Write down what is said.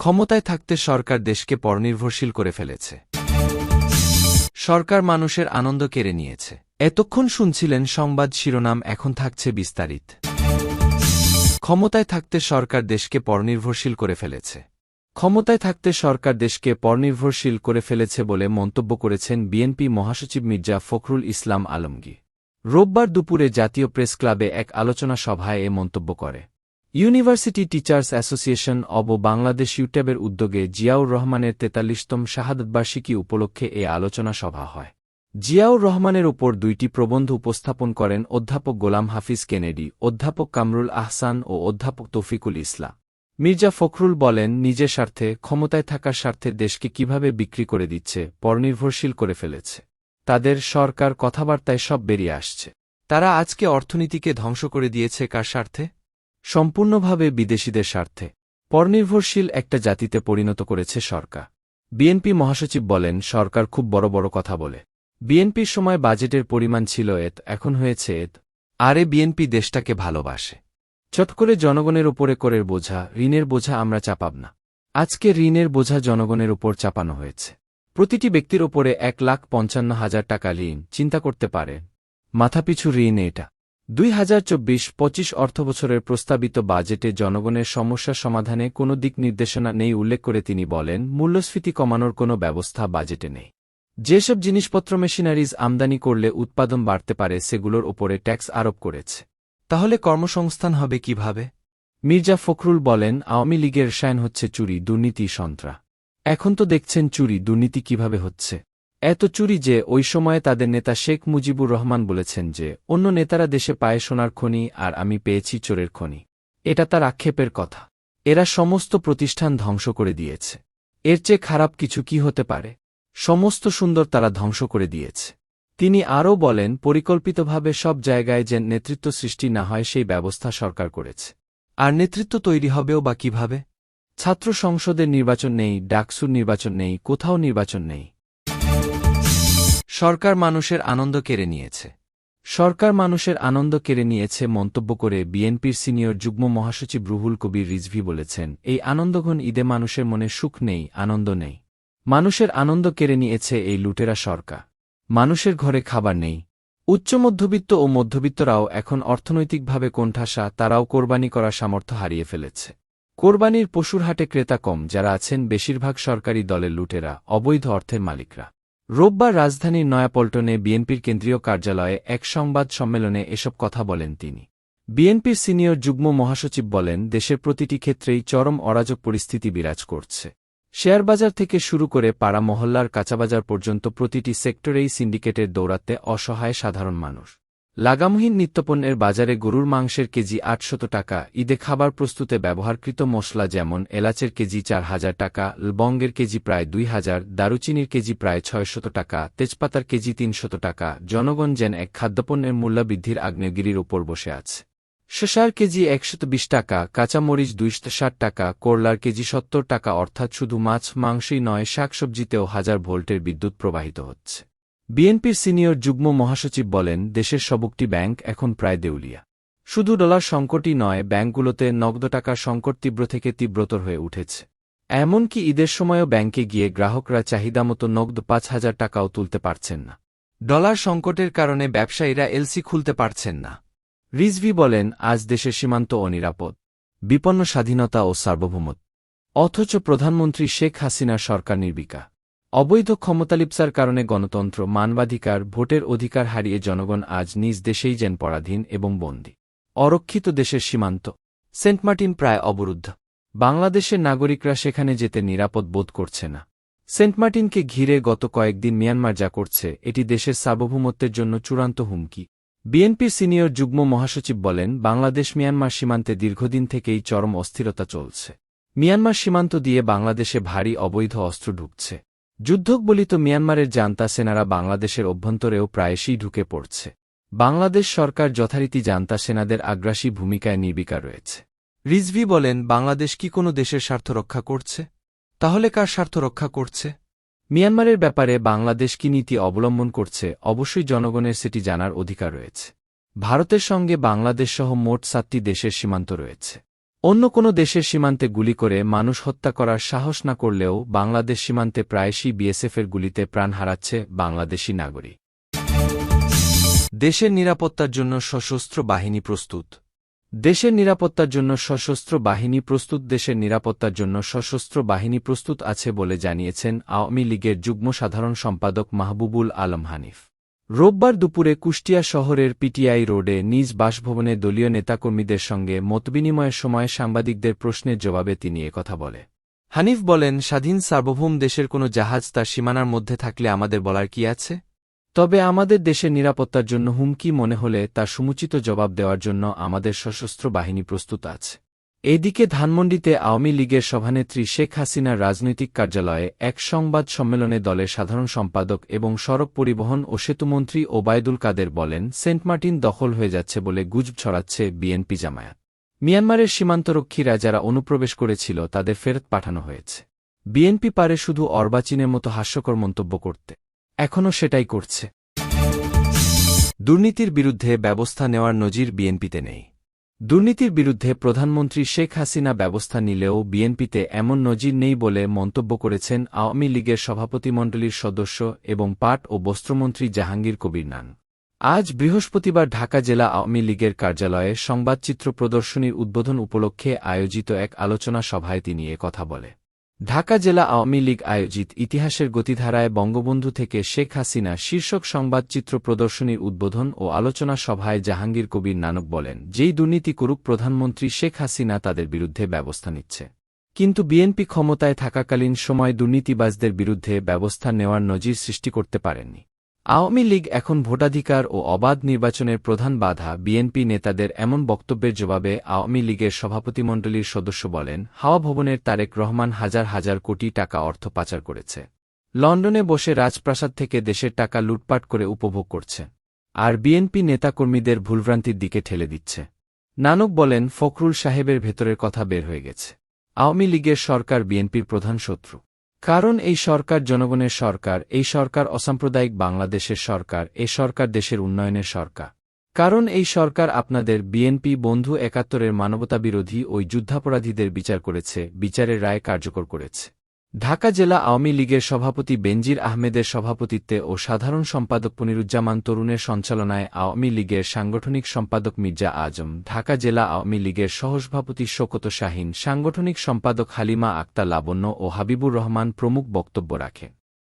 ক্ষমতায় থাকতে সরকার দেশকে পরনির্ভরশীল করে ফেলেছে। সরকার মানুষের আনন্দ কেড়ে নিয়েছে। এতক্ষণ শুনছিলেন সংবাদ শিরোনাম, এখন থাকছে বিস্তারিত। ক্ষমতায় থাকতে সরকার দেশকে পরনির্ভরশীল করে ফেলেছে। ক্ষমতায় থাকতে সরকার দেশকে পরনির্ভরশীল করে ফেলেছে বলে মন্তব্য করেছেন বিএনপি মহাসচিব মির্জা ফখরুল ইসলাম আলমগীর। রোববার দুপুরে জাতীয় প্রেস ক্লাবে এক আলোচনা সভায় এ মন্তব্য করে। University teachers association of Bangladesh ইউট্যাবের উদ্যোগে জিয়াউর রহমানের তেতাল্লিশতম শাহাদতবার্ষিকী উপলক্ষে এ আলোচনা সভা হয়। জিয়াউর রহমানের উপর দুইটি প্রবন্ধ উপস্থাপন করেন অধ্যাপক গোলাম হাফিজ কেনেডি, অধ্যাপক কামরুল আহসান ও অধ্যাপক তৌফিকুল ইসলাম। মির্জা ফখরুল বলেন, নিজের স্বার্থে, ক্ষমতায় থাকার স্বার্থে দেশকে কীভাবে বিক্রি করে দিচ্ছে, পরনির্ভরশীল করে ফেলেছে। তাদের সরকার কথাবার্তায় সব বেরিয়ে আসছে। তারা আজকে অর্থনীতিকে ধ্বংস করে দিয়েছে কার স্বার্থে? সম্পূর্ণভাবে বিদেশিদের স্বার্থে। পরনির্ভরশীল একটা জাতিতে পরিণত করেছে সরকার। বিএনপি মহাসচিব বলেন, সরকার খুব বড় বড় কথা বলে। বিএনপির সময় বাজেটের পরিমাণ ছিল এত, এখন হয়েছে এত। আরে বিএনপি দেশটাকে ভালোবাসে। চট করে জনগণের ওপরে করের বোঝা, ঋণের বোঝা আমরা চাপাব না। আজকে ঋণের বোঝা জনগণের ওপর চাপানো হয়েছে। প্রতিটি ব্যক্তির ওপরে এক লাখ পঞ্চান্ন হাজার টাকা ঋণ, চিন্তা করতে পারে। মাথাপিছু ঋণ এটা। দুই হাজার চব্বিশ পঁচিশ অর্থবছরের প্রস্তাবিত বাজেটে জনগণের সমস্যা সমাধানে কোনো দিক নির্দেশনা নেই উল্লেখ করে তিনি বলেন, মূল্যস্ফীতি কমানোর কোনো ব্যবস্থা বাজেটে নেই। যেসব জিনিসপত্র মেশিনারিজ আমদানি করলে উৎপাদন বাড়তে পারে, সেগুলোর ওপরে ট্যাক্স আরোপ করেছে। তাহলে কর্মসংস্থান হবে কীভাবে? মির্জা ফখরুল বলেন, আওয়ামী লীগের রসায়ন হচ্ছে চুরি, দুর্নীতি সন্ত্রা এখন তো দেখছেন চুরি, দুর্নীতি কীভাবে হচ্ছে। এত চুরি যে ওই সময়ে তাদের নেতা শেখ মুজিবুর রহমান বলেছেন যে, অন্য নেতারা দেশে পায়ে সোনার খনি আর আমি পেয়েছি চোরের খনি। এটা তার আক্ষেপের কথা। এরা সমস্ত প্রতিষ্ঠান ধ্বংস করে দিয়েছে। এর চেয়ে খারাপ কিছু কি হতে পারে? সমস্ত সুন্দর তারা ধ্বংস করে দিয়েছে। তিনি আরও বলেন, পরিকল্পিতভাবে সব জায়গায় যে নেতৃত্ব সৃষ্টি না হয় সেই ব্যবস্থা সরকার করেছে। আর নেতৃত্ব তৈরি হবেও বা কীভাবে? ছাত্র সংসদের নির্বাচন নেই, ডাকসুর নির্বাচন নেই, কোথাও নির্বাচন নেই। সরকার মানুষের আনন্দ কেড়ে নিয়েছে। সরকার মানুষের আনন্দ কেড়ে নিয়েছে মন্তব্য করে বিএনপির সিনিয়র যুগ্ম মহাসচিব রুহুল কবির রিজভি বলেছেন, এই আনন্দঘন ঈদে মানুষের মনে সুখ নেই, আনন্দ নেই। মানুষের আনন্দ কেড়ে নিয়েছে এই লুটেরা সরকার। মানুষের ঘরে খাবার নেই। উচ্চ মধ্যবিত্ত ও মধ্যবিত্তরাও এখন অর্থনৈতিকভাবে কোণঠাসা, তারাও কোরবানি করার সামর্থ্য হারিয়ে ফেলেছে। কোরবানির পশুর হাটে ক্রেতা কম, যারা আছেন বেশিরভাগ সরকারি দলের লুটেরা, অবৈধ অর্থের মালিকরা। রোববার রাজধানীর নয়াপল্টনে বিএনপির কেন্দ্রীয় কার্যালয়ে এক সংবাদ সম্মেলনে এসব কথা বলেন তিনি। বিএনপির সিনিয়র যুগ্ম মহাসচিব বলেন, দেশের প্রতিটি ক্ষেত্রেই চরম অরাজক পরিস্থিতি বিরাজ করছে। শেয়ারবাজার থেকে শুরু করে পাড়া মহল্লার কাঁচাবাজার পর্যন্ত প্রতিটি সেক্টরেই সিন্ডিকেটের দৌড়াতে অসহায় সাধারণ মানুষ। লাগামহীন নিত্যপণ্যের বাজারে গরুর মাংসের কেজি আটশত টাকা, ঈদে খাবার প্রস্তুতে ব্যবহারকৃত মশলা যেমন এলাচের কেজি চার হাজার টাকা, লবঙ্গের কেজি প্রায় দুই হাজার, দারুচিনির কেজি প্রায় ছয়শত টাকা, তেজপাতার কেজি তিনশত টাকা, জনগণ যেন এক খাদ্যপণ্যের মূল্যবৃদ্ধির আগ্নেয়গিরির ওপর বসে আছে। শসার কেজি একশত বিশ টাকা, কাঁচামরিচ দুইশত ষাট টাকা, করলার কেজি সত্তর টাকা, অর্থাৎ শুধু মাছ মাংসই নয়, শাকসবজিতেও হাজার ভোল্টের বিদ্যুৎ প্রবাহিত হচ্ছে। বিএনপির সিনিয়র যুগ্ম মহাসচিব বলেন, দেশের সবকটি ব্যাংক এখন প্রায় দেউলিয়া। শুধু ডলার সংকটই নয়, ব্যাংকগুলোতে নগদ টাকার সংকট তীব্র থেকে তীব্রতর হয়ে উঠেছে। এমনকি ঈদের সময়ও ব্যাংকে গিয়ে গ্রাহকরা চাহিদামতো নগদ পাঁচ হাজার টাকাও তুলতে পারছেন না। ডলার সংকটের কারণে ব্যবসায়ীরা এলসি খুলতে পারছেন না। রিজভি বলেন, আজ দেশের সীমান্ত অনিরাপদ, বিপন্ন স্বাধীনতা ও সার্বভৌমত অথচ প্রধানমন্ত্রী শেখ হাসিনার সরকার নির্বিকা অবৈধ ক্ষমতালিপ্সার কারণে গণতন্ত্র, মানবাধিকার, ভোটের অধিকার হারিয়ে জনগণ আজ নিজ দেশেই যেন পরাধীন এবং বন্দী। অরক্ষিত দেশের সীমান্ত। সেন্ট মার্টিন প্রায় অবরুদ্ধ। বাংলাদেশের নাগরিকরা সেখানে যেতে নিরাপদ বোধ করছে না। সেন্ট মার্টিনকে ঘিরে গত কয়েকদিন মিয়ানমার যা করছে, এটি দেশের সার্বভৌমত্বের জন্য চূড়ান্ত হুমকি। বিএনপির সিনিয়র যুগ্ম মহাসচিব বলেন, বাংলাদেশ মিয়ানমার সীমান্তে দীর্ঘদিন থেকেই চরম অস্থিরতা চলছে। মিয়ানমার সীমান্ত দিয়ে বাংলাদেশে ভারী অবৈধ অস্ত্র ঢুকছে। যুদ্ধকবলিত মিয়ানমারের জান্তা সেনারা বাংলাদেশের অভ্যন্তরেও প্রায়শই ঢুকে পড়ছে। বাংলাদেশ সরকার যথারীতি জান্তা সেনাদের আগ্রাসী ভূমিকায় নির্বিকা রয়েছে। রিজভি বলেন, বাংলাদেশ কি কোনো দেশের স্বার্থ রক্ষা করছে? তাহলে কার স্বার্থ রক্ষা করছে? মিয়ানমারের ব্যাপারে বাংলাদেশ কি নীতি অবলম্বন করছে, অবশ্যই জনগণের সেটি জানার অধিকার রয়েছে। ভারতের সঙ্গে বাংলাদেশসহ মোট সাতটি দেশের সীমান্ত রয়েছে। অন্য কোনো দেশের সীমান্তে গুলি করে মানুষ হত্যা করার সাহস না করলেও বাংলাদেশ সীমান্তে প্রায়শই বিএসএফের গুলিতে প্রাণ হারাচ্ছে বাংলাদেশি নাগরিক। দেশের নিরাপত্তার জন্য সশস্ত্র বাহিনী প্রস্তুত। দেশের নিরাপত্তার জন্য সশস্ত্র বাহিনী প্রস্তুত, দেশের নিরাপত্তার জন্য সশস্ত্র বাহিনী প্রস্তুত আছে বলে জানিয়েছেন আওয়ামী লীগের যুগ্ম সাধারণ সম্পাদক মাহবুবুল আলম হানিফ। রোববার দুপুরে কুষ্টিয়া শহরের পিটিআই রোডে নিজ বাসভবনে দলীয় নেতাকর্মীদের সঙ্গে মতবিনিময়ের সময় সাংবাদিকদের প্রশ্নের জবাবে তিনি একথা বলে। হানিফ বলেন, স্বাধীন সার্বভৌম দেশের কোনো জাহাজ তার সীমানার মধ্যে থাকলে আমাদের বলার কি আছে? তবে আমাদের দেশের নিরাপত্তার জন্য হুমকি মনে হলে তার সমুচিত জবাব দেওয়ার জন্য আমাদের সশস্ত্র বাহিনী প্রস্তুত আছে। এদিকে ধানমন্ডিতে আওয়ামী লীগের সভানেত্রী শেখ হাসিনার রাজনৈতিক কার্যালয়ে এক সংবাদ সম্মেলনে দলের সাধারণ সম্পাদক এবং সড়ক পরিবহন ও সেতুমন্ত্রী ওবায়দুল কাদের বলেন, সেন্ট মার্টিন দখল হয়ে যাচ্ছে বলে গুজব ছড়াচ্ছে বিএনপি জামায়াত। মিয়ানমারের সীমান্তরক্ষীরা যারা অনুপ্রবেশ করেছিল তাদের ফেরত পাঠানো হয়েছে। বিএনপি পারে শুধু অর্বাচীনের মতো হাস্যকর মন্তব্য করতে। এখনও সেটাই করছে। দুর্নীতির বিরুদ্ধে ব্যবস্থা নেওয়ার নজির বিএনপিতে নেই। দুর্নীতির বিরুদ্ধে প্রধানমন্ত্রী শেখ হাসিনা ব্যবস্থা নিলেও বিএনপিতে এমন নজির নেই বলে মন্তব্য করেছেন আওয়ামী লীগের সভাপতিমণ্ডলীর সদস্য এবং পাট ও বস্ত্রমন্ত্রী জাহাঙ্গীর কবির নান। আজ বৃহস্পতিবার ঢাকা জেলা আওয়ামী লীগের কার্যালয়ে সংবাদচিত্র প্রদর্শনীর উদ্বোধন উপলক্ষে আয়োজিত এক আলোচনা সভায় তিনি কথা বলে। ঢাকা জেলা আওয়ামী লীগ আয়োজিত ইতিহাসের গতিধারায় বঙ্গবন্ধু থেকে শেখ হাসিনা শীর্ষক সংবাদচিত্র প্রদর্শনীর উদ্বোধন ও আলোচনা সভায় জাহাঙ্গীর কবির নানক বলেন, যেই দুর্নীতি করুক, প্রধানমন্ত্রী শেখ হাসিনা তাদের বিরুদ্ধে ব্যবস্থা নিচ্ছে। কিন্তু বিএনপি ক্ষমতায় থাকাকালীন সময় দুর্নীতিবাজদের বিরুদ্ধে ব্যবস্থা নেওয়ার নজির সৃষ্টি করতে পারেননি। আওয়ামী লীগ এখন ভোটাধিকার ও অবাধ নির্বাচনের প্রধান বাধা বিএনপি নেতাদের এমন বক্তব্যের জবাবে আওয়ামী লীগের সভাপতিমণ্ডলীর সদস্য বলেন, হাওয়া ভবনের তারেক রহমান হাজার হাজার কোটি টাকা অর্থ পাচার করেছে। লন্ডনে বসে রাজপ্রাসাদ থেকে দেশের টাকা লুটপাট করে উপভোগ করছে। আর বিএনপি নেতাকর্মীদের ভুলভ্রান্তির দিকে ঠেলে দিচ্ছে। নানক বলেন, ফখরুল সাহেবের ভেতরের কথা বের হয়ে গেছে। আওয়ামী লীগের সরকার বিএনপির প্রধান শত্রু। কারণ এই সরকার জনগণের সরকার, এই সরকার অসাম্প্রদায়িক বাংলাদেশের সরকার এ সরকার দেশের উন্নয়নের সরকার। কারণ এই সরকার আপনাদের বিএনপি বন্ধু একাত্তরের মানবতাবিরোধী ওই যুদ্ধাপরাধীদের বিচার করেছে, বিচারের রায় কার্যকর করেছে। ঢাকা জেলা আওয়ামী লীগের সভাপতি বেনজির আহমেদের সভাপতিত্বে ও সাধারণ সম্পাদক পনিরুজ্জামান তরুণের সঞ্চালনায় আওয়ামী লীগের সাংগঠনিক সম্পাদক মির্জা আজম, ঢাকা জেলা আওয়ামী লীগের সহসভাপতি শোকত শাহিন, সাংগঠনিক সম্পাদক হালিমা আক্তা লাবণ্য ও হাবিবুর রহমান প্রমুখ বক্তব্য রাখেন।